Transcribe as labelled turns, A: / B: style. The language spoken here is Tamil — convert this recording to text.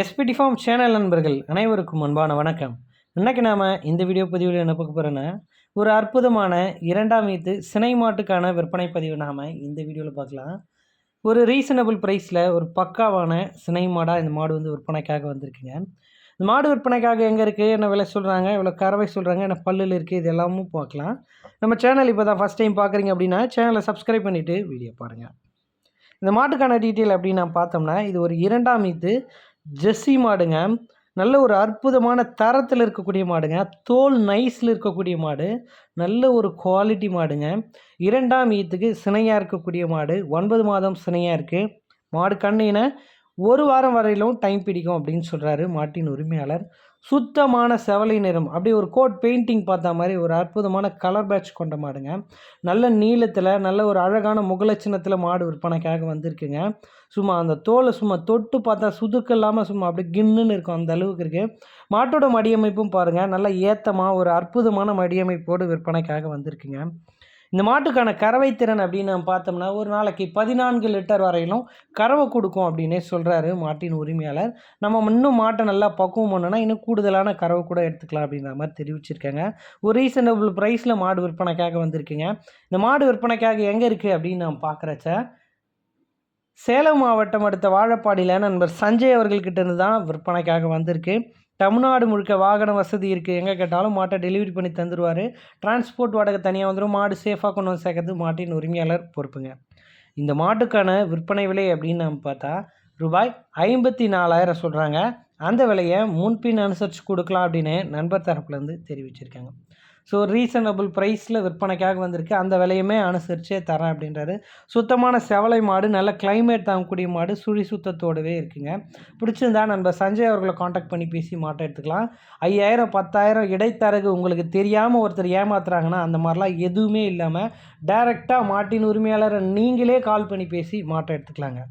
A: எஸ்பிடி ஃபார்ம் சேனல் நண்பர்கள் அனைவருக்கும் அன்பான வணக்கம். இன்றைக்கி நாம் இந்த வீடியோ பதிவில் என்ன பார்க்க போகிறோன்னா ஒரு அற்புதமான இரண்டாம் ஈத்து சினை மாட்டுக்கான விற்பனை பதிவு நாம் இந்த வீடியோவில் பார்க்கலாம். ஒரு ரீசனபிள் ப்ரைஸில் ஒரு பக்காவான சினை மாடாக இந்த மாடு வந்து விற்பனைக்காக வந்திருக்குங்க. இந்த மாடு விற்பனைக்காக எங்கே இருக்குது என்ன விலை சொல்கிறாங்க இவ்வளோ கறவை சொல்கிறாங்க என்ன பல்லில் இருக்குது இது எல்லாமும் பார்க்கலாம். நம்ம சேனல் இப்போ தான் ஃபஸ்ட் டைம் பார்க்குறீங்க அப்படின்னா சேனலை சப்ஸ்கிரைப் பண்ணிவிட்டு வீடியோ பாருங்கள் இந்த மாட்டுக்கான டீட்டெயில் அப்படின்னு நான் பார்த்தோம்னா இது ஒரு இரண்டாம் ஈத்து ஜெஸ்ஸி மாடுங்க. நல்ல ஒரு அற்புதமான தரத்தில் இருக்கக்கூடிய மாடுங்க. தோல் நைஸில் இருக்கக்கூடிய மாடு. நல்ல ஒரு குவாலிட்டி மாடுங்க. இரண்டாம் ஈத்துக்கு சினையாக இருக்கக்கூடிய மாடு. ஒன்பது மாதம் சினையாக இருக்குது மாடு கண்ணின ஒரு வாரம் வரையிலும் டைம் பிடிக்கும் அப்படின்னு சொல்கிறாரு மாட்டின் உரிமையாளர். சுத்தமான செவலை நிறம். அப்படியே ஒரு கோட் பெயிண்டிங் பார்த்த மாதிரி ஒரு அற்புதமான கலர் பேட்ச் கொண்ட மாடுங்க. நல்ல நீளத்தில் நல்ல ஒரு அழகான முகலட்சணத்தில் மாடு விற்பனைக்காக வந்திருக்குங்க. சும்மா அந்த தோலை சும்மா தொட்டு பார்த்தா சுதுக்கு இல்லாமல் சும்மா அப்படியே கின்னுன்னு இருக்கும் அந்த அளவுக்கு இருக்குது மாட்டோட மடியமைப்பும் பாருங்கள் நல்ல ஏத்தமாக ஒரு அற்புதமான மடியமைப்போடு விற்பனைக்காக வந்திருக்குங்க. இந்த மாட்டுக்கான கறவை திறன் அப்படின்னு நம்ம பார்த்தோம்னா ஒரு நாளைக்கு பதினான்கு லிட்டர் வரையிலும் கறவை கொடுக்கும் அப்படின்னே சொல்கிறாரு மாட்டின் உரிமையாளர். நம்ம இன்னும் மாட்டை நல்லா பக்குவம் பண்ணோன்னா இன்னும் கூடுதலான கறவை கூட எடுத்துக்கலாம் அப்படின்ற மாதிரி தெரிவிச்சிருக்காங்க. ஒரு ரீசனபிள் ப்ரைஸில் மாடு விற்பனைக்காக வந்திருக்குங்க. இந்த மாடு விற்பனைக்காக எங்கே இருக்குது அப்படின்னு நான் பார்க்குறச்ச சேலம் மாவட்டம் அடுத்த வாழப்பாடியில் நண்பர் சஞ்சய் அவர்கள்கிட்ட இருந்து தான் விற்பனைக்காக வந்திருக்கு. தமிழ்நாடு முழுக்க வாகன வசதி இருக்குது எங்கே கேட்டாலும் மாட்டை டெலிவரி பண்ணி தந்துடுவார் டிரான்ஸ்போர்ட் வாடகை தனியாக வந்துடும் மாடு சேஃபாக கொண்டு வந்து சேர்க்கறது மாட்டின் உரிமையாளர் பொறுப்புங்க. இந்த மாட்டுக்கான விற்பனை விலை அப்படின்னு நம்ம பார்த்தா ரூபாய் ஐம்பத்தி நாலாயிரம் சொல்கிறாங்க அந்த விலையை முன்பின் அனுசரித்து கொடுக்கலாம் அப்படின்னு நண்பர் தரப்புலேருந்து தெரிவிச்சிருக்காங்க. ஸோ ரீசனபிள் ப்ரைஸில் விற்பனைக்காக வந்திருக்கு. அந்த விலையுமே அனுசரித்தே தரேன் அப்படின்றாரு. சுத்தமான செவலை மாடு நல்ல கிளைமேட் தாங்கக்கூடிய மாடு சுழி சுத்தத்தோடவே இருக்குங்க. பிடிச்சிருந்தா நம்ம சஞ்சய் அவர்களை காண்டாக்ட் பண்ணி பேசி மாட்டை எடுத்துக்கலாம். ஐயாயிரம் பத்தாயிரம் இடைத்தரகு உங்களுக்கு தெரியாமல் ஒருத்தர் ஏமாத்துறாங்கன்னா அந்த மாதிரிலாம் எதுவுமே இல்லாமல் டைரெக்டாக மாட்டின் உரிமையாளரை நீங்களே கால் பண்ணி பேசி மாட்டை எடுத்துக்கலாங்க.